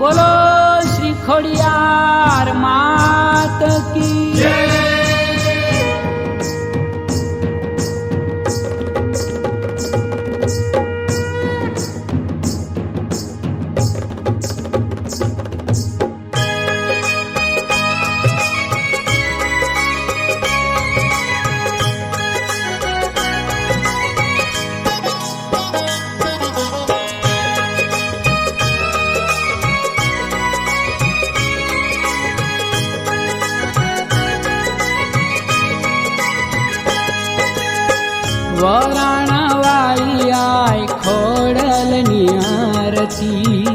બોલો શ્રી ખોડિયાર માત કી વરાણા વાળી આય ખોડલ ની આરતી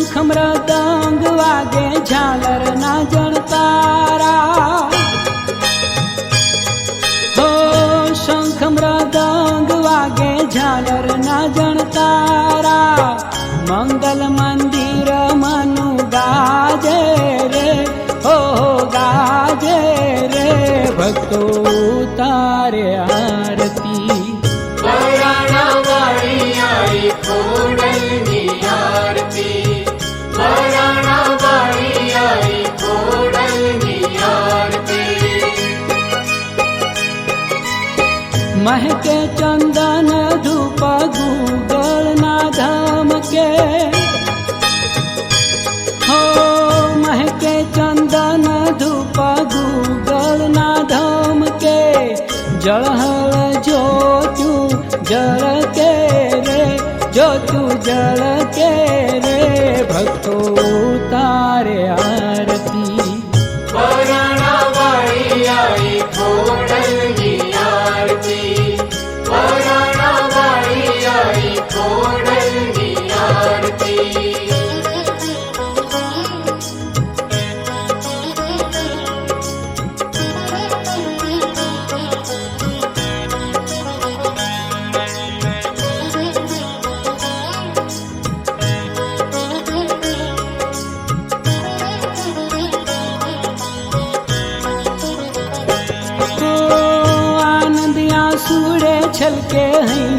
શંખ મૃદંગ વાગે, ઝાલર ના જણતારા હો, શંખ મૃદંગ વાગે, ઝાલર ના જણતારા મંગલ મંદિર મનુ ગાજે महके चंदन धूप गूगल ना धाम के। हो महके चंदन धूप गूगल ना धाम के। जड़हल जो तू जल के रे जो तू जल के रे। भक्तो तारे आए के है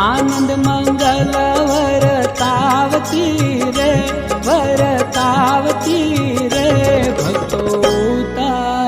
આનંદ મંગલ વરતાવતી રે વરતાવતી રે ભક્તો તારે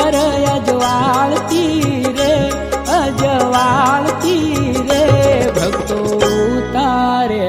અંતર અજવાળતી રે અજવાળતી રે ભક્તો તારે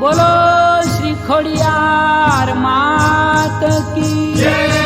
બોલો શ્રી ખોડિયાર માત કી.